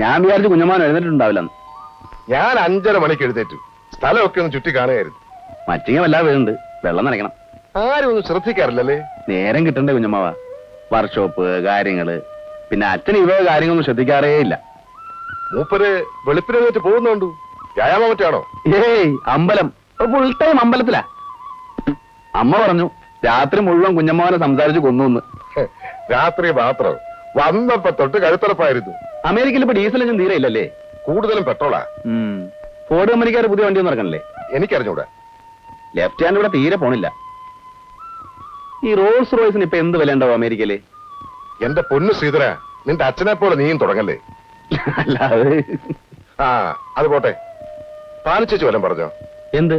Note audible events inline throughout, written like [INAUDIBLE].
ഞാൻ വിചാരിച്ചു കുഞ്ഞമാൻ എഴുന്നേറ്റുണ്ടാവില്ലെന്ന് ഞാൻ അഞ്ചര മണിക്ക് എഴുന്നേറ്റു. സ്ഥലമൊക്കെ ഒന്ന് ചുറ്റി കാണുകയായിരുന്നു മറ്റിങ്ങ വല്ലാതെ വീഴുന്നുണ്ട് വെള്ളം നനയ്ക്കണം. ആരും ഒന്നും ശ്രദ്ധിക്കാറില്ലല്ലേ? നേരം കിട്ടണ്ടേ കുഞ്ഞമ്മാവ. വർക്ക്ഷോപ്പ് കാര്യങ്ങൾ. പിന്നെ അച്ഛൻ ഇവ കാര്യങ്ങളൊന്നും ശ്രദ്ധിക്കാറേ ഇല്ല. മൂപ്പര് വെളുപ്പിനെഴുന്നേറ്റ് പോകുന്നുണ്ടു? വ്യായാമം മറ്റാണോ? ഏയ് അമ്പലം. ഫുൾ ടൈം അമ്പലത്തിലാ. അമ്മ പറഞ്ഞു രാത്രി മുഴുവൻ കുഞ്ഞമ്മാവനെ സംസാരിച്ച് കൊന്നു രാത്രി മാത്രം. വന്നപ്പോ തൊട്ട് കഴുത്തറപ്പായിരുന്നു അമേരിക്കയിൽ ഇപ്പൊ ഡീസൽ എഞ്ചിൻ തീരെ ഇല്ലല്ലേ കൂടുതലും പെട്രോളാ. ഫോർഡ് കമ്പനിക്കാർ പുതിയ വണ്ടി ഒന്നും ഇറക്കണല്ലേ? എനിക്കറിഞ്ഞൂടാ. ലെഫ്റ്റ് ഹാൻഡ് ഇവിടെ തീരെ പോണില്ല. ഈ റോൾസ് റോയ്സിന് ഇപ്പൊ എന്ത് വില ഉണ്ടാവും അമേരിക്കയിൽ? എന്റെ പൊന്നു ശ്രീധര നിന്റെ അച്ഛനെ പോലെ നീയും തുടങ്ങല്ലേ? അല്ലാതെ ആ അത് പോട്ടെ. പാലിച്ചു വല്ലം പറഞ്ഞോ? എന്ത്?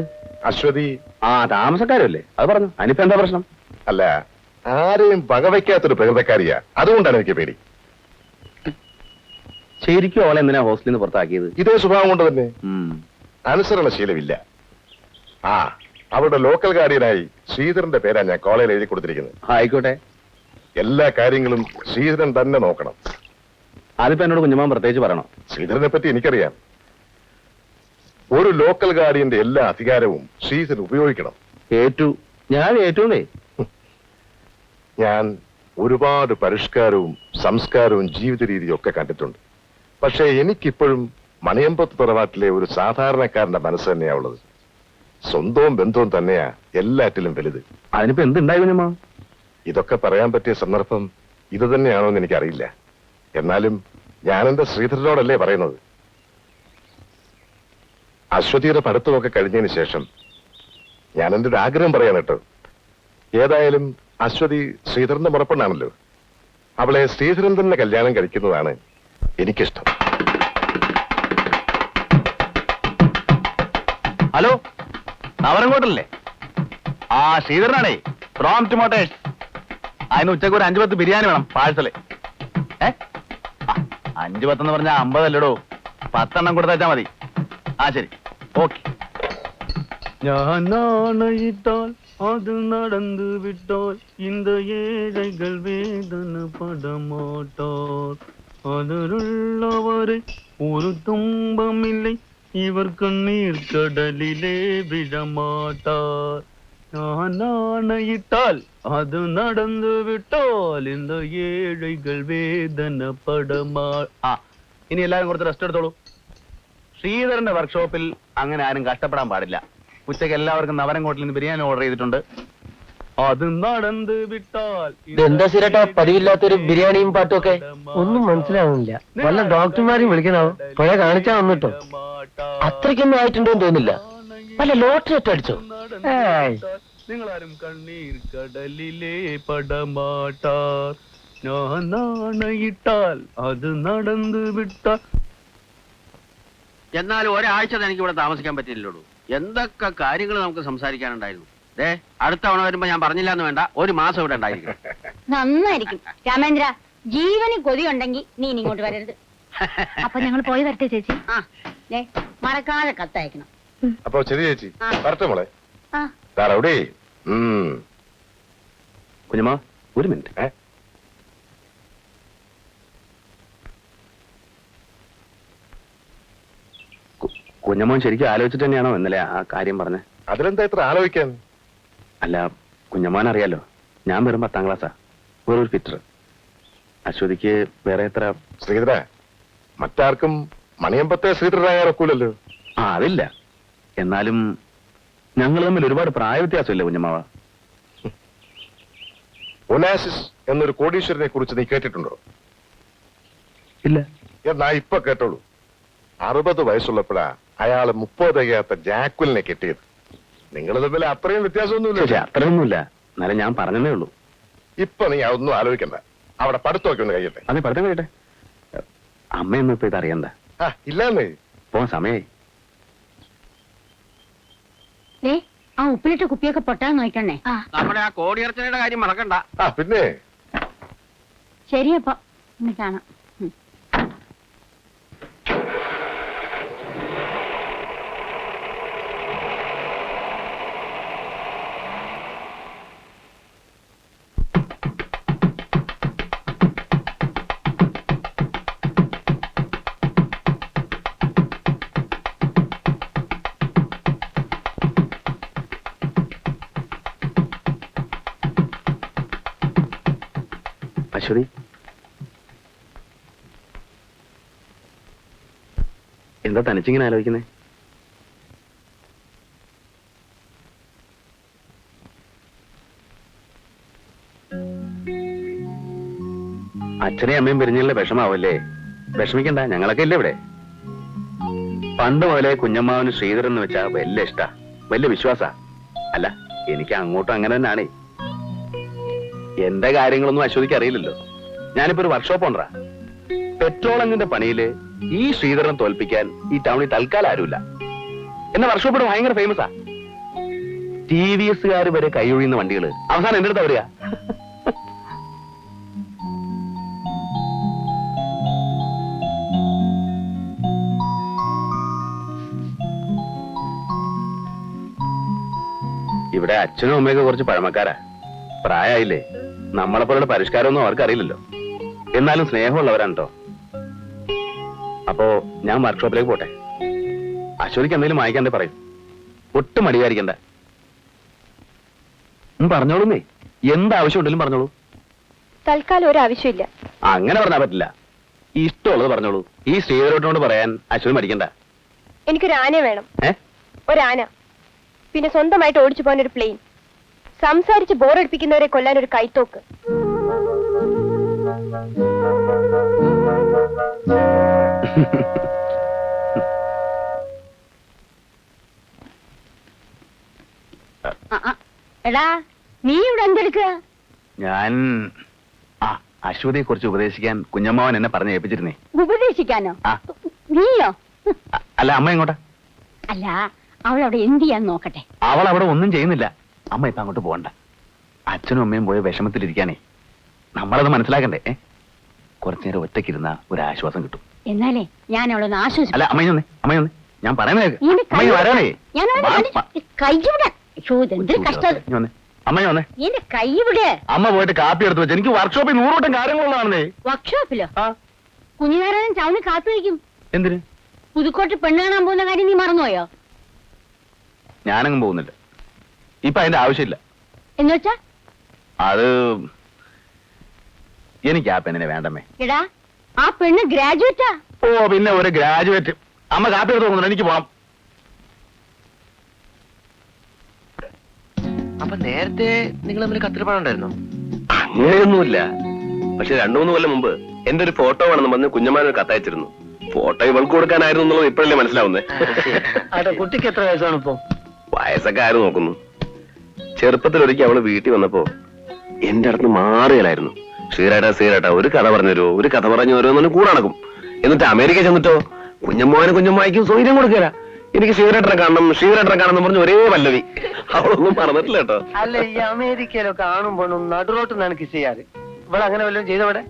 അശ്വതി. ആ താമസക്കാരല്ലേ? അത് പറഞ്ഞു. അതിനിപ്പോ എന്താ പ്രശ്നം? അല്ല ആരെയും വകവയ്ക്കാത്തൊരു പ്രകൃതക്കാരിയാ. അതുകൊണ്ടാണ് എനിക്ക് പേടി. ശരിക്കും അവളെ എന്തിനാ ഹോസ്റ്റലിൽ നിന്ന് പുറത്താക്കിയത്? ഇതേ സ്വഭാവം കൊണ്ട് തന്നെ. അനുസരണ അനുസരണശീലമില്ല ആ അവരുടെ ലോക്കൽ ഗാർഡിയനായി ശ്രീധരന്റെ പേരാ ഞാൻ കോളേജിൽ എഴുതി കൊടുത്തിരിക്കുന്നത്. ആയിക്കോട്ടെ. എല്ലാ കാര്യങ്ങളും ശ്രീധരൻ തന്നെ നോക്കണം. അതിപ്പോ എന്നോട് കുഞ്ഞമാൻ പ്രത്യേകിച്ച് പറയണം. ശ്രീധരനെ പറ്റി എനിക്കറിയാം. ഒരു ലോക്കൽ ഗാർഡിയന്റെ എല്ലാ അധികാരവും ശ്രീധരൻ ഉപയോഗിക്കണം. ഏറ്റു ഞാൻ ഏറ്റൂന്നേ ഞാൻ ഒരുപാട് പരിഷ്കാരവും സംസ്കാരവും ജീവിത രീതിയും ഒക്കെ കണ്ടിട്ടുണ്ട്. പക്ഷേ എനിക്കിപ്പോഴും മണിയമ്പത്ത് തറവാട്ടിലെ ഒരു സാധാരണക്കാരന്റെ മനസ്സ് തന്നെയാ ഉള്ളത്. സ്വന്തവും ബന്ധവും തന്നെയാ എല്ലാറ്റിലും വലുത്. അതിനിപ്പോ എന്തുണ്ടായി കുഞ്ഞമ്മ ഇതൊക്കെ പറയാൻ പറ്റിയ സന്ദർഭം ഇത് തന്നെയാണോ എന്ന് എനിക്കറിയില്ല. എന്നാലും ഞാൻ എന്റെ ശ്രീധരനോടല്ലേ പറയുന്നത്? അശ്വതിയുടെ പഠിത്തമൊക്കെ കഴിഞ്ഞതിന് ശേഷം ഞാൻ എന്റെ ഒരു ആഗ്രഹം പറയാൻ കേട്ടോ ഏതായാലും അശ്വതി ശ്രീധരന്റെ മുറപ്പെണ്ണാണല്ലോ. അവളെ ശ്രീധരൻ തന്നെ കല്യാണം കഴിക്കുന്നതാണ് എനിക്കിഷ്ടം. ഹലോ നവരങ്കോട്ടല്ലേ ആ ശ്രീധരനാണേ ഫ്രോം ടുമോട്ടേഴ്സ് അതിന് ഉച്ചയ്ക്ക് ഒരു അഞ്ചു പത്ത് ബിരിയാണി വേണം പാഴ്സൽ. ഏ? അഞ്ചു പത്തെന്ന് പറഞ്ഞാൽ അമ്പതല്ലടോ. പത്തെണ്ണം കൊടുത്തേച്ചാ മതി. ആ ശരി. ഓക്കെ. ഞാൻ அது நடந்து விட்டால் இந்த ஏழைகள் வேதனை படமாட்டார் அதனுள்ளவரை ஒரு துன்பமில்லை இவர் கண்ணீர் கடலிலே விழமாட்டார் நான் ஆணையிட்டால் அது நடந்து விட்டால் இந்த ஏழைகள் வேதனை படமா ആ ഇനി എല്ലാവരും കുറച്ച് റെസ്റ്റ് എടുത്തോളൂ ശ്രീധരന്റെ വർക്ക്ഷോപ്പിൽ അങ്ങനെ ആരും കഷ്ടപ്പെടാൻ പാടില്ല ഉച്ചയ്ക്ക് എല്ലാവർക്കും നവരം നവരങ്കോട്ടിൽ നിന്ന് ബിരിയാണി ഓർഡർ ചെയ്തിട്ടുണ്ട്. അത് നടന്ന് വിട്ടാൽ ഇതെന്താ സിരട്ടാ പതിവില്ലാത്തൊരു ബിരിയാണിയും പാട്ടും ഒക്കെ ഒന്നും മനസ്സിലാവുന്നില്ല. വല്ല ഡോക്ടർമാരെയും വിളിക്കണോ? പുഴ കാണിച്ചാ വന്നിട്ടോ? അത്രയ്ക്കൊന്നും ആയിട്ടുണ്ടോന്ന് തോന്നില്ല വല്ല ലോട്ടറി ഒറ്റ അടിച്ചോ. നിങ്ങളാരും കണ്ണീർ കടലിലെ പടമാട്ടാർ ഞാൻ നാണയിട്ടാൽ അത് നടന്ന് വിട്ടാൽ. എന്നാലും ഒരാഴ്ച എനിക്ക് ഇവിടെ താമസിക്കാൻ പറ്റില്ലല്ലോ എന്തൊക്കെ കാര്യങ്ങൾ നമുക്ക് സംസാരിക്കാനുണ്ടായിരുന്നു? ദേ അടുത്ത തവണ വരുമ്പോ ഞാൻ പറഞ്ഞില്ല എന്ന് വേണ്ട ഒരു മാസം ഇവിടെ ഉണ്ടായിരിക്കും [LAUGHS] നന്നായിരിക്കും. രാമേന്ദ്ര ജീവന് കൊതിയുണ്ടെങ്കിൽ നീ ഇനി ഇങ്ങോട്ട് വരരുത്. [LAUGHS] അപ്പൊ ഞങ്ങൾ പോയി വരട്ടെ ചേച്ചി. ആ. ദേ, മറക്കാതെ കത്തയക്കണം. അപ്പൊ ശരി ചേച്ചി. ആ. വരട്ടെ മോളെ. ആ. കുഞ്ഞമ്മ ഒരു മിനിറ്റ്. കുഞ്ഞമ്മോൻ ശരിക്കും ആലോചിച്ചിട്ട് തന്നെയാണോ ഇന്നലെ ആ കാര്യം പറഞ്ഞത്? അതിലെന്താ ഇത്ര ആലോചിക്കാൻ? അല്ല കുഞ്ഞമ്മോൻ അറിയാലോ. ഞാൻ വെറും പത്താം ക്ലാസ്സാ. വെറൊരു ഫിറ്റർ. അശ്വതിക്ക് വേറെ എത്ര? ശ്രീധര മറ്റാർക്കും മണിയമ്പത്തെ ശ്രീധരനായ ഇറക്കൂലല്ലോ ആ അതില്ല. എന്നാലും ഞങ്ങൾ തമ്മിൽ ഒരുപാട് പ്രായ വ്യത്യാസമില്ല കുഞ്ഞമ്മാവ? ഒനാസിസ് എന്നൊരു കോടീശ്വരനെ കുറിച്ച് നീ കേട്ടിട്ടുണ്ടോ? ഇല്ല. എന്നാ ഇപ്പൊ കേട്ടോളൂ. അറുപത് വയസ്സുള്ളപ്പോഴാ അയാൾ മുപ്പത് തികയാത്ത ജാക്കുലിനെ കെട്ടിയത്. നിങ്ങൾ തമ്മിൽ അത്രയും വ്യത്യാസമൊന്നുമില്ല അത്രയൊന്നുമില്ല. എന്നാലും ഞാൻ പറഞ്ഞതേ ഉള്ളൂ. ഇപ്പൊ നീ അതൊന്നും ആലോചിക്കണ്ട. അവിടെ പഠിത്തമൊക്കെ ഒന്ന് കഴിയട്ടെ. അതെ പഠിത്തം കഴിയട്ടെ. അമ്മയൊന്നും ഇപ്പൊ ഇത് അറിയണ്ട. ആ ഇല്ലാന്നേ. പോ സമയായി. ആ ഉപ്പിലിട്ട കുപ്പിയൊക്കെ പൊട്ടാൻ നോക്കണേ. ആ. നമ്മുടെ ആ കോടിയർച്ചനയുടെ കാര്യം മറക്കണ്ട. ആ പിന്നെ? ശരിയപ്പോ ഇന്ന് കാണാം. അശ്വതി എന്താ തനിച്ചിങ്ങനെ ആലോചിക്കുന്നേ? അച്ഛനെയും അമ്മയും പിരിഞ്ഞില്ല വിഷമാവല്ലേ? വിഷമിക്കണ്ട ഞങ്ങളൊക്കെ ഇല്ല ഇവിടെ? പണ്ട് മുതലേ കുഞ്ഞമ്മാവന് ശ്രീധരൻ എന്ന് വെച്ചാ വലിയ ഇഷ്ടാ വലിയ വിശ്വാസ. അല്ല എനിക്ക് അങ്ങോട്ടും അങ്ങനെ തന്നെയാണേ. എന്റെ കാര്യങ്ങളൊന്നും അശ്വതിക്ക് അറിയില്ലല്ലോ. ഞാനിപ്പോ ഒരു വർക്ക്ഷോപ്പ് പെട്രോൾ എഞ്ചിന്റെ പണിയിൽ ഈ ശ്രീധരൻ തോൽപ്പിക്കാൻ ഈ ടൗണിൽ തൽക്കാലം ആരുമില്ല. എന്നെ വർക്ക്ഷോപ്പ് ഇവിടെ ഭയങ്കര ഫേമസാ ടി വി എസ്സുകാർ വരെ കൈയൊഴിയുന്ന വണ്ടികൾ. അവസാനം എന്റെ അടുത്ത് വരിക. ഇവിടെ അച്ഛനും അമ്മയൊക്കെ കുറച്ച് പഴമക്കാരാ. പ്രായമായില്ലേ നമ്മളെപ്പോലുള്ള പരിഷ്കാരമൊന്നും അവർക്ക് അറിയില്ലല്ലോ എന്നാലും സ്നേഹമുള്ളവരാണ് കേട്ടോ അപ്പോ ഞാൻ വർക്ക്ഷോപ്പിലേക്ക് പോട്ടെ. അശ്വതിക്ക് എന്തെങ്കിലും വാങ്ങിക്കാണ്ടേ പറയും. ഒട്ടും മടിയായിരിക്കണ്ട. ഉം, പറഞ്ഞോളൂന്നേ. എന്ത് ആവശ്യമുണ്ടെങ്കിലും പറഞ്ഞോളൂ. തൽക്കാലം ഒരു ആവശ്യമില്ല അങ്ങനെ പറഞ്ഞാൽ പറ്റില്ല. ഇഷ്ടമുള്ളത് പറഞ്ഞോളൂ. ഈ ശ്രീധരോട്ടിനോട് പറയാൻ അശ്വതി മടിക്കണ്ട. എനിക്കൊരു ആന വേണം ഒരാന. പിന്നെ സ്വന്തമായിട്ട് ഓടിച്ചു പോകാൻ ഒരു പ്ലെയിൻ സംസാരിച്ച് ബോറടിപ്പിക്കുന്നവരെ കൊല്ലാൻ ഒരു കൈത്തോക്ക്. എടാ നീ ഇവിടെ എന്തെടുക്കുക? ഞാൻ ആ അശ്വതിയെ കുറിച്ച് ഉപദേശിക്കാൻ കുഞ്ഞമ്മാവൻ എന്നെ പറഞ്ഞു ഏൽപ്പിച്ചിരുന്നേ. ഉപദേശിക്കാനോ? ആ. നീയോ? അ- അല്ല അമ്മ എങ്ങോട്ടാ? അല്ല അവൾ അവിടെ എന്ത് ചെയ്യാൻ നോക്കട്ടെ? അവൾ അവിടെ ഒന്നും ചെയ്യുന്നില്ല. അമ്മ ഇപ്പൊ അങ്ങോട്ട് പോകണ്ട അച്ഛനും അമ്മയും പോയ വിഷമത്തിലിരിക്കാനേ. നമ്മളത് മനസ്സിലാക്കണ്ടേ? കുറച്ചു നേരം ഒറ്റക്കിരുന്ന ഒരു ആശ്വാസം കിട്ടും. എന്നാലേ ഞാൻ അവളൊന്ന് ആശ്വസിച്ചു അല്ല അമ്മ ഒന്ന് അമ്മ ഒന്ന്. ഞാൻ പറയുന്നത് അമ്മ പോയിട്ട് കാപ്പി എടുത്ത് വെച്ച് എനിക്ക് വർക്ക്ഷോപ്പിൽ നൂറോട്ടം കാര്യങ്ങളുള്ളതാണെന്നേ വർക്ക്ഷോപ്പിലോ കുഞ്ഞുനാരായണൻ ചവന് കാത്തു വയ്ക്കും. എന്തിന്? പുതുക്കോട്ട് പെണ്ണ് കാണാൻ പോകുന്ന കാര്യം നീ മറന്നുപോയോ? ഞാനങ്ങും പോകുന്നില്ല. ഇപ്പൊ അതിന്റെ ആവശ്യമില്ല. എന്നുവെച്ചാ അത് എനിക്ക് ആ പെണ്ണിനെ വേണ്ടമ്മേ. എടാ ആ പെണ്ണ് ഗ്രാജുവേറ്റാ. ഓ പിന്നെ ഒരു ഗ്രാജുവേറ്റ്. അമ്മ കാപ്പി എടുത്ത് തോന്നുന്നു എനിക്ക് പോണം അപ്പൊ നേരത്തെ നിങ്ങൾ തമ്മിൽ കത്തിരിപ്പാടുണ്ടായിരുന്നു അങ്ങനെയൊന്നുമില്ല. പക്ഷെ രണ്ടു മൂന്ന് കൊല്ലം മുമ്പ് എന്റെ ഒരു ഫോട്ടോ വേണമെന്ന് പറഞ്ഞ് കുഞ്ഞമ്മാനൊരു കത്തയച്ചിരുന്നു ഫോട്ടോ ഇവൾക്ക് കൊടുക്കാനായിരുന്നു എന്നുള്ളത് ഇപ്പോഴല്ലേ മനസ്സിലാവുന്നേ അതെ കുട്ടിക്ക് എത്ര വയസ്സാണ് ഇപ്പൊ വയസ്സൊക്കെ ആര് നോക്കുന്നു? ചെറുപ്പത്തിൽ ഒരിക്കൽ അവൾ വീട്ടിൽ വന്നപ്പോ എന്റെ അടുത്ത് മാറിയലായിരുന്നു. ശ്രീരാട്ടാ ശ്രീരാട്ടാ ഒരു കഥ പറഞ്ഞു തരുമോ ഒരു കഥ പറഞ്ഞു തരുമോ എന്നൊന്നും കൂടെ നടക്കും. എന്നിട്ട് അമേരിക്ക ചെന്നിട്ടോ? കുഞ്ഞമ്മാനും കുഞ്ഞമ്മായിക്കും സ്വൈര്യം കൊടുക്കില്ല എനിക്ക് ശ്രീരേട്ടനെ കാണണം ശ്രീരേട്ടനെ കാണണം പറഞ്ഞു പറഞ്ഞ് ഒരേ പല്ലവി. അവളൊന്നും പറഞ്ഞിട്ടില്ല കേട്ടോ. അല്ല ഈ അമേരിക്കയിലൊക്കെ ആണുമ്പോഴും നടുറോട്ട് കിസ് ചെയ്യാറ്. ഇവിടെ അങ്ങനെ വല്ലതും ചെയ്തവിടെ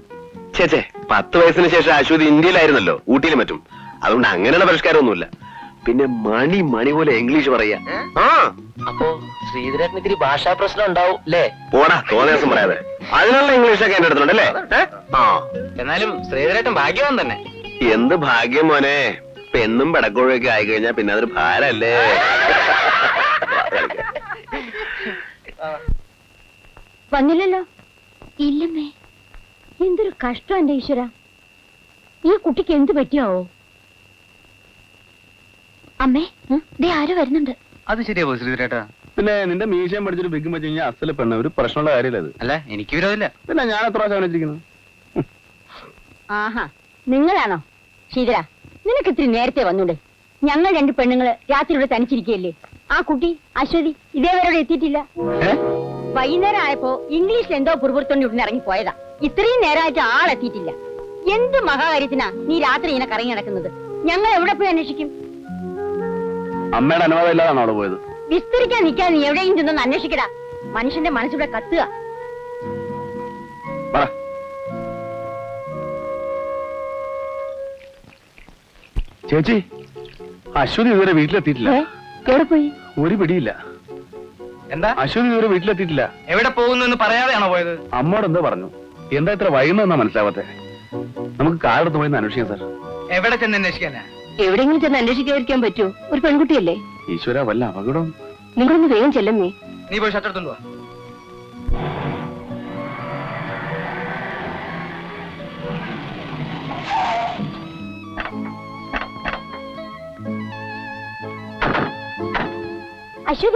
ചേച്ചേ പത്ത് വയസ്സിന് ശേഷം അശ്വതി ഇന്ത്യയിലായിരുന്നല്ലോ ഊട്ടിയിലും മറ്റും. അതുകൊണ്ട് അങ്ങനെയുള്ള പരിഷ്കാരമൊന്നുമില്ല. പിന്നെ മണി മണി പോലെ ഇംഗ്ലീഷ് പറയാ. ആ. അപ്പോ ശ്രീധരേട്ടന് ഇത്തിരി ഭാഷാ പ്രശ്നം ഉണ്ടാവും അല്ലേ? പോടാ തോന്നിയാസം പറയാതെ. അതിനുള്ള ഇംഗ്ലീഷൊക്കെ എന്റെ അടുത്തുണ്ടല്ലേ ആ. എന്നാലും ശ്രീധരേട്ടൻ ഭാഗ്യവാൻ തന്നെ. എന്ത് ഭാഗ്യം മോനെ? പെണ്ണും പെടക്കോഴൊക്കെ ആയി കഴിഞ്ഞാ പിന്നെ അതൊരു ഭാരല്ലേ? വന്നില്ലല്ലോ? ഇല്ലമ്മേ. എന്തൊരു കഷ്ടം എന്റെ ഈശ്വര. ഈ കുട്ടിക്ക് എന്ത് പറ്റിയാവോ? അമ്മേ ദേ ആരോ വരുന്നുണ്ട്. അത് ശരിയാവോ ശ്രീധരേട്ടാ. പിന്നെ നിന്റെ മീശയും പഠിച്ചൊരു ബിഗും വെച്ച് കഴിഞ്ഞാൽ അസൽ പെണ്ണ. ഒരു പ്രശ്നമുള്ള കാര്യമില്ല അത്. അല്ല എനിക്ക് വിരോധമില്ല. പിന്നെ ഞാൻ എത്ര പ്രാവശ്യം ആഹാ നിങ്ങളാണോ? ശീതര നിനക്ക് ഇത്തിരി നേരത്തെ വന്നൂടെ. ഞങ്ങൾ രണ്ട് പെണ്ണുങ്ങൾ രാത്രി ഇവിടെ തനിച്ചിരിക്കുകയല്ലേ? ആ കുട്ടി അശ്വതി ഇതേവരോട് ഇവിടെ എത്തിയിട്ടില്ല വൈകുന്നേരം ആയപ്പോ ഇംഗ്ലീഷിൽ എന്തോ പുറപുറത്തോണ്ട് ഇവിടുന്ന് ഇറങ്ങി പോയതാ. ഇത്രയും നേരമായിട്ട് ആളെത്തിയിട്ടില്ല. എന്ത് മഹാകാര്യത്തിനാ നീ രാത്രി ഇങ്ങനെ കറങ്ങി നടക്കുന്നത്? ഞങ്ങൾ എവിടെ പോയി അന്വേഷിക്കും? അമ്മയുടെ അനുവാദം ഇല്ലാതാണോ അവിടെ പോയത്? വിസ്തരിക്കാൻ നിൽക്കാൻ നീ എവിടെയും ചെന്നൊന്ന് അന്വേഷിക്കടാ. മനുഷ്യന്റെ മനസ്സിവിടെ കത്തുക. പറ. ചേച്ചി അശ്വതി ഇതുവരെ വീട്ടിലെത്തിയിട്ടില്ല. പോയി? ഒരു പിടിയില്ല. എന്താ? അശ്വതി ഇതുവരെ വീട്ടിലെത്തിയിട്ടില്ല. എവിടെ പോകുന്നു എന്ന് പറയാതെയാണോ പോയത്? അമ്മോട് എന്താ പറഞ്ഞു. എന്താ ഇത്ര വൈകുന്നതെന്നാ മനസ്സിലാവാത്തെ? നമുക്ക് കാറെടുത്ത് പോയി അന്വേഷിക്കാം സാർ. എവിടെ ചെന്ന് അന്വേഷിക്കാനാ? എവിടെയെങ്കിലും ചെന്ന് അന്വേഷിക്കാതിരിക്കാൻ പറ്റുമോ ഒരു പെൺകുട്ടിയല്ലേ? ഈശ്വര വല്ല അപകടം നിങ്ങളൊന്ന് വേഗം ചെല്ലമ്മേ. നീ പോയി ഷട്ടർ വാ.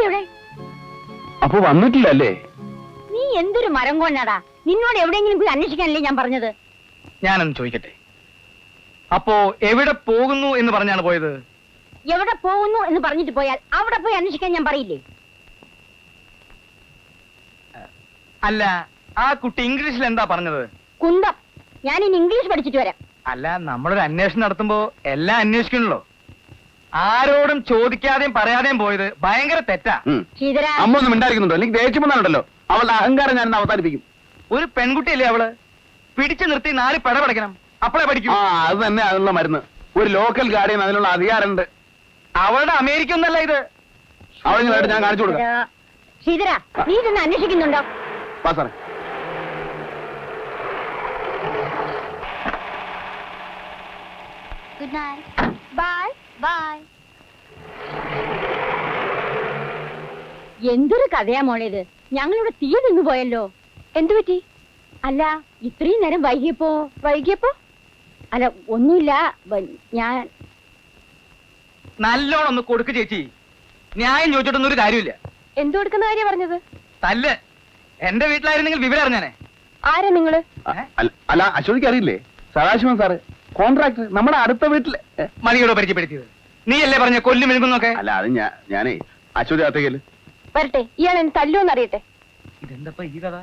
എവിടെ? അപ്പൊ വന്നിട്ടില്ലല്ലേ? നീ എന്തൊരു മരം കൊണ്ടാടാ നിന്നോട് എവിടെയെങ്കിലും പോയി അന്വേഷിക്കാനല്ലേ ഞാൻ പറഞ്ഞത്? ഞാനൊന്ന് ചോദിക്കട്ടെ. അപ്പോ എവിടെ പോകുന്നു എന്ന് പറഞ്ഞാണ് പോയത്? എവിടെ പോകുന്നു എന്ന് പറഞ്ഞിട്ട് പോയാൽ അവിടെ പോയി അന്വേഷിക്കാൻ ഞാൻ പറയില്ലേ? അല്ല ആ കുട്ടി ഇംഗ്ലീഷിൽ എന്താ പറഞ്ഞത്? കുന്തം. ഞാൻ ഇനി ഇംഗ്ലീഷ് പഠിച്ചിട്ട് വരാം. അല്ല നമ്മളൊരു അന്വേഷണം നടത്തുമ്പോ എല്ലാം അന്വേഷിക്കണല്ലോ. ആരോടും ചോദിക്കാതെയും പറയാതെയും പോയത് ഭയങ്കര തെറ്റാ. അമ്മ ഒന്നും ദേഷ്യം വന്നാലുണ്ടല്ലോ അവളുടെ അഹങ്കാരം ഞാൻ അവസാനിപ്പിക്കും. ഒരു പെൺകുട്ടിയല്ലേ അവൾ? പിടിച്ചു നിർത്തി നാല് പെട പഠിക്കണം അപ്പളേ പഠിക്കും. ആ അത് തന്നെ അതിനുള്ള മരുന്ന്. ഒരു ലോക്കൽ ഗാർഡിയൻ അതിനുള്ള അധികാരമുണ്ട്. അവളുടെ അമേരിക്ക ഒന്നല്ല ഇത്? അവളുടെ ഞാൻ കാണിച്ചു കൊടുക്കാം. ശ്രീധര നീ ഇതൊന്ന് അന്വേഷിക്കുന്നുണ്ടോ? വാ സാറേ. ഗുഡ് നൈറ്റ് ബൈ ബൈ എന്തൊരു കഥയാ മോളെ ഇത്? ഞങ്ങളിവിടെ തീ നിന്ന് പോയല്ലോ. എന്തു പറ്റി അല്ല ഇത്രയും നേരം വൈകിയപ്പോ വൈകിയപ്പോ? അല്ല ഒന്നുമില്ല. ഞാൻ നല്ലോണം ഒന്ന് കൊടുക്ക് ചേച്ചി. ന്യായം ചോദിച്ചിട്ടൊന്നും ഒരു കാര്യമില്ല എന്തു കൊടുക്കുന്ന കാര്യം പറഞ്ഞത്? തല്ല്. എന്റെ വീട്ടിലായിരുന്നെങ്കിൽ വിവരം അറിഞ്ഞാനെ. ആരാ നിങ്ങൾ? അല്ല- അശോക് അറിയില്ലേ? സദാശിവൻ സാറ്. കോൺട്രാക്ടർ നമ്മുടെ അടുത്ത വീട്ടിലെ മണിയോട് പരിചയപ്പെടുത്തിയത്. നീ അല്ലേ പറഞ്ഞ കൊല്ലു മെഴുകുന്നൊക്കെ? അല്ല അത് ഞാൻ ഞാനേ അശോക് വരട്ടെ ഇയാൾ എന്നെ തല്ലുവെന്ന് അറിയട്ടെ. ഇതെന്തപ്പ ഈ കഥ?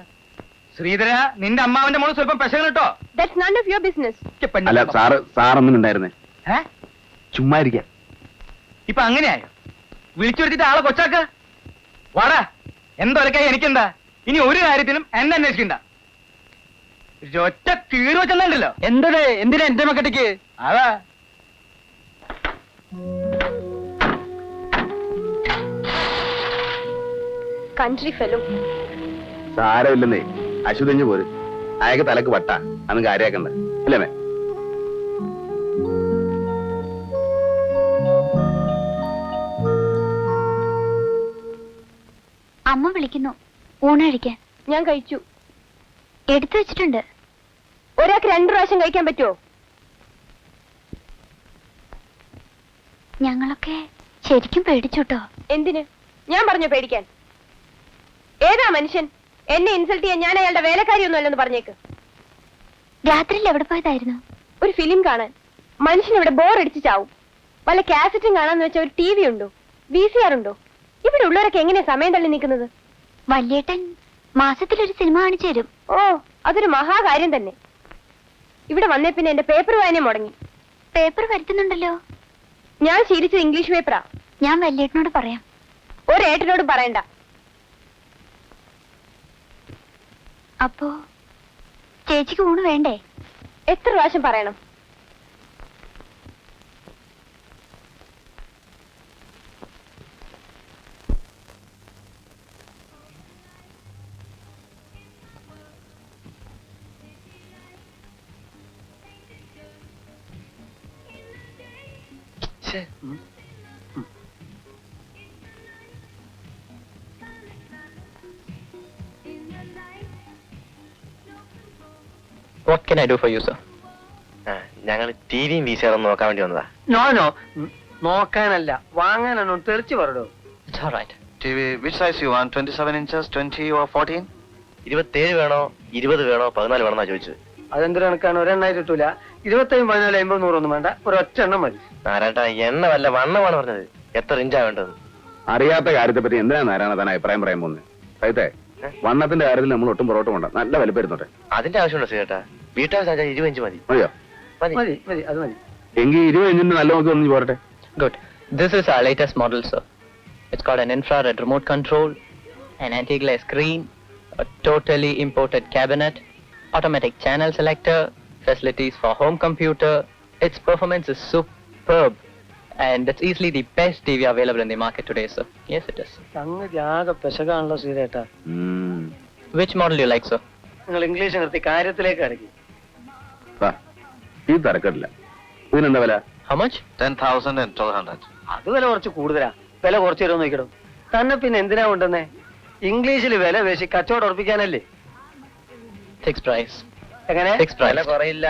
ശ്രീധര നിന്റെ അമ്മാവന്റെ മോൾ സ്വല്പം പെശകൻ കേട്ടോ that's none of your business അല്ല സാറ് സാറൊന്നും ഉണ്ടായിരുന്നേ? ചുമ്മാ ഇരിക്കാൻ ഇപ്പൊ അങ്ങനെയായോ? വിളിച്ചു വരുത്തിട്ട് ആളെ കൊച്ചാക്ക? വാടാ എന്തൊരക്കായി എനിക്കെന്താ? ഇനി ഒരു കാര്യത്തിലും എന്നെ അന്വേഷിക്കണ്ട. ഒറ്റ കീറി വെച്ചെന്നുണ്ടല്ലോ. എന്തേ എന്തിനാ എന്റെ മക്കട്ടിക്ക്? അതാ. Country fellow സാരമില്ലെന്നേ. അശ്വതിഞ്ഞ് പോര്. അയാൾക്ക് തലക്ക് വട്ട. അന്ന് കാര്യാക്കണ്ട. അല്ലേ മേ അമ്മ വിളിക്കുന്നു. ഊണഴിക്കാൻ. ഞാൻ കഴിച്ചു. എടുത്തു വെച്ചിട്ടുണ്ട്. ഒരാൾക്ക് രണ്ടു പ്രാവശ്യം കഴിക്കാൻ പറ്റുമോ ഞങ്ങളൊക്കെ ശരിക്കും പേടിച്ചുട്ടോ എന്തിന്? ഞാൻ പറഞ്ഞു പേടിക്കാൻ. ഏതാ മനുഷ്യൻ? എന്നെ ഇൻസൾട്ട് ചെയ്യാൻ ഞാൻ അയാളുടെ വേലക്കാരിയൊന്നും അല്ലെന്ന് പറഞ്ഞേക്ക്. രാത്രിയിൽ എവിടെ പോയതായിരുന്നു? ഒരു ഫിലിം കാണാൻ. മനുഷ്യൻ ഇവിടെ ബോർ അടിച്ച് ചാവും. വല്ല കാസറ്റും കാണാന്ന് വെച്ച ഒരു ടി വി ഉണ്ടോ? വി സി ആർ ഉണ്ടോ? ഇവിടെ ഉള്ളവരൊക്കെ എങ്ങനെയാ സമയം തള്ളി നിൽക്കുന്നത്? വല്യേട്ടൻ മാസത്തിലൊരു സിനിമ കാണിച്ചു തരും. ഓ അതൊരു മഹാകാര്യം തന്നെ. ഇവിടെ വന്നേ പിന്നെ എന്റെ പേപ്പർ വായന മുടങ്ങി. പേപ്പർ വരുത്തുന്നുണ്ടല്ലോ. ഞാൻ ശീലിച്ചത് ഇംഗ്ലീഷ് പേപ്പറാ ഞാൻ വല്യേട്ടനോട് പറയാം. ഒരേട്ടനോട് പറയണ്ട. അപ്പോ ചേച്ചിക്ക് ഊണ് വേണ്ടേ? എത്ര പ്രാവശ്യം പറയണം? What can I do for you sir ഞങ്ങൾ ടിവിയും വീശാറും നോക്കാൻ വേണ്ടി വന്നതാ. നോ നോ നോക്കാനല്ല. വാങ്ങാനാണോ തെറിച്ച് പറടോ. It's alright T V which size you twenty seven inches twenty or fourteen ഇരുപത്തേഴ് വേണോ ഇരുപത് വേണോ പതിനാല് വേണോ ചോദിച്ചത്. അതെന്തൊരു കണക്കാണ്? ഒരെണ്ണായി കിട്ടൂല. ഇരുപത്തയ്യും പതിനാല് അമ്പത് നൂറൊന്നും വേണ്ട. ഒരൊറ്റ എണ്ണം മതി. നാരായണ എണ്ണ വല്ല വണ്ണമാണ് പറഞ്ഞത്. എത്ര ഇഞ്ചാ വേണ്ടത്? അറിയാത്ത കാര്യത്തെ പറ്റി എന്തിനാ നാരായണ താൻ അഭിപ്രായം പറയാൻ പോകുന്നത്? വണ്ണത്തിന്റെ കാര്യത്തിൽ നമ്മൾ ഒട്ടും പുറകോട്ട് പോകണ്ട നല്ല വലിപ്പരുന്നോട്ടെ അതിന്റെ ആവശ്യമുണ്ടോ സീട്ടാ വീട്ടാവശ്യം വെച്ചാൽ ഇരുപത് ഇഞ്ച് മതി മതിയോ മതി മതി മതി അത് മതി എങ്കിൽ ഇരുപത് ഇഞ്ചിന്റെ നല്ല നോക്കി ഒന്ന് പോരട്ടെ Good. This is our latest model, sir. It's got an infrared remote control, an anti-glare screen, a totally imported cabinet, automatic channel selector, facilities for home computer. Its performance is superb, and it's easily the best TV available in the market today, sir. Yes, it is. സംഗതി ആകെ പെശകാണല്ലോ. Which model do you like, sir? നിങ്ങൾ English നിർത്തി കാര്യത്തിലേക്ക് അടക്കി ദാ, ഈ തരക്കടില്ല ഇതിനെന്താ വില? How much? Ten thousand and twelve hundred അത് വില കുറച്ച് കൂടുതലാ. വില കുറച്ച് തരുമോ നോക്കിടും തന്നെ പിന്നെ എന്തിനാ കൊണ്ടുവന്നേ? ഇംഗ്ലീഷിൽ വില വേശി കച്ചവടം ഉറപ്പിക്കാനല്ലേ? Fixed പ്രൈസ് എങ്ങനെ? Price. കുറയില്ല.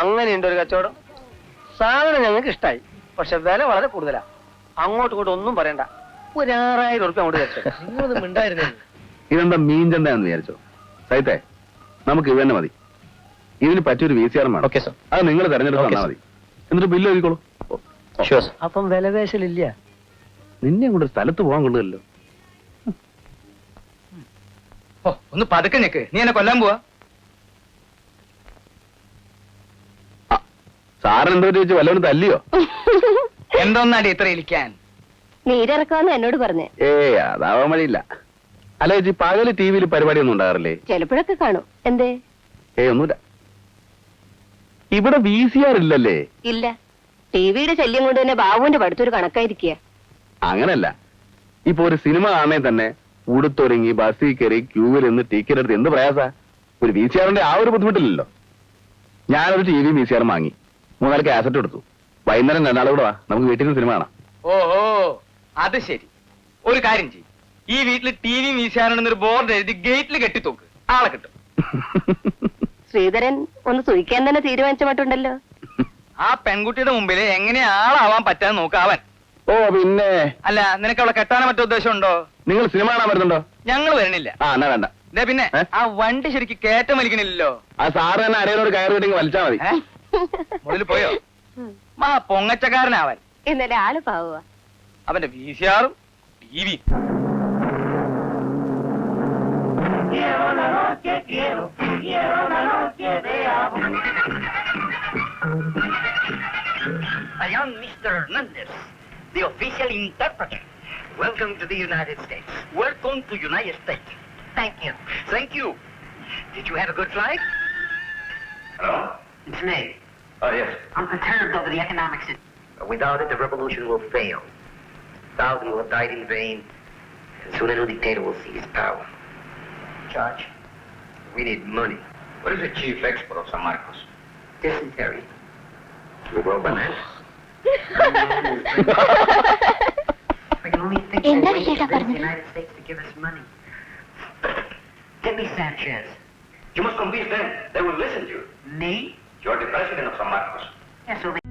അങ്ങനെയുണ്ട് ഒരു കച്ചവടം. സാധനം ഞങ്ങൾക്ക് ഇഷ്ടമായി പക്ഷെ വില വളരെ കൂടുതലാ. അങ്ങോട്ടും ഇങ്ങോട്ടും ഒന്നും പറയണ്ട. ഒരു ആറായിരം ഉറുപ്പ്യ അങ്ങോട്ട് വെച്ചോ. ഇതെന്താ മീൻ ചന്തയാണെന്ന് വിചാരിച്ചോ? സൈത്തെ നമുക്ക് ഇത് തന്നെ മതി. ഇതിന് പറ്റിയൊരു വി സി ആർ വേണം. ഓക്കെ സാർ അത് നിങ്ങൾ തെരഞ്ഞെടുത്ത് തന്നാൽ മതി. എന്നിട്ട് ബില്ല്. Sure, sir. അപ്പം വിലപേശലില്ല നിന്നെ കൊണ്ട് ഒരു സ്ഥലത്ത് പോകാൻ കൊള്ളുമല്ലോ ഓ ഒന്ന് പതുക്കെ നിക്ക്. നീ എന്നെ കൊല്ലാൻ പോവാ. ചോദിച്ചു വല്ലവരും തല്ലിയോ? എന്തോന്നാടി ഇത്ര ഇരിക്കാൻ? നീരിറക്കാന്ന് എന്നോട് പറഞ്ഞേ. ഏ അതാവാൻ വഴിയില്ല. അല്ല ചേച്ചി പകൽ ടി വിയിൽ പരിപാടിയൊന്നും ഉണ്ടാകാറില്ലേ? ചിലപ്പോഴൊക്കെ കാണും. എന്തേ? ഏ ഒന്നുമില്ല. ഇവിടെ വി സി ആർ ഇല്ലല്ലേ? ഇല്ല. ടിവിയുടെ ശല്യം കൊണ്ട് തന്നെ ബാബുവിന്റെ പഠിത്തൊരു കണക്കായിരിക്കുക അങ്ങനല്ല. ഇപ്പൊ ഒരു സിനിമ കാണേ തന്നെ ഉടുത്തൊരുങ്ങി ബസ്സിൽ കയറി ക്യൂവിൽ നിന്ന് ടിക്കറ്റ് എടുത്ത് എന്ത് പ്രയാസാ? ഒരു വി സി ആറിന്റെ ആ ഒരു ബുദ്ധിമുട്ടില്ലല്ലോ. ഞാനൊരു T V V C R വാങ്ങി. മൂന്നാൽ കാസറ്റ് എടുത്തു. വൈകുന്നേരം രണ്ടാളും കൂടെ വാ. നമുക്ക് വീട്ടിൽ നിന്ന് സിനിമ കാണാം. ഓ ഓ അത് ശരി. ഒരു കാര്യം ചെയ്യും. ഈ വീട്ടിൽ ടി വി വീശാനുണ്ടെന്നൊരു ബോർഡ് എഴുതി ഗേറ്റിൽ കെട്ടിത്തോക്ക്. ആളെ കിട്ടും. [LAUGHS] ശ്രീധരൻ ഒന്ന് സുഖിക്കാൻ തന്നെ തീരുമാനിച്ച മട്ടുണ്ടല്ലോ ആ പെൺകുട്ടിയുടെ മുമ്പിൽ എങ്ങനെ ആളാവാൻ പറ്റാന്ന് നോക്കാവൻ ഓ പിന്നെ? അല്ല നിനക്ക് അവളെ കെട്ടാനോ മറ്റോ ഉദ്ദേശമുണ്ടോ നിങ്ങൾ സിനിമ കാണാൻ വരുന്നുണ്ടോ? ഞങ്ങൾ വരണില്ല. ആ എന്നാ വേണ്ട. ദേ പിന്നെ ഏ? ആ വണ്ടി ശരിക്ക് കയറ്റം വലിക്കണില്ലല്ലോ. ആ സാറ് തന്നെ അരയിലോട് കയറി വിട്ടെങ്കിൽ വലിച്ചാ മതി. ഏ? മുകളിൽ പോയോ? ആ പൊങ്ങച്ചക്കാരനാവൻ ഇന്നലെ ആൾ പാവുക അവന്റെ വി സി ആറും T V I am Mr. Hernandez, the official interpreter. Welcome to the United States. Welcome to United States. Thank you. Thank you. Did you have a good flight? Hello? It's me. Oh, yes. I'm perturbed over the economic situation. Without it, the revolution will fail. Thousands will have died in vain, and soon a new dictator will seize power. Judge, we need money. What is the chief export of San Marcos? Dysentery. You go bananas? we can only think of that way to the United States to give us money. Get me Sanchez. You must convince them. They will listen to you. Me? You're the president of San Marcos. Yes, yeah, so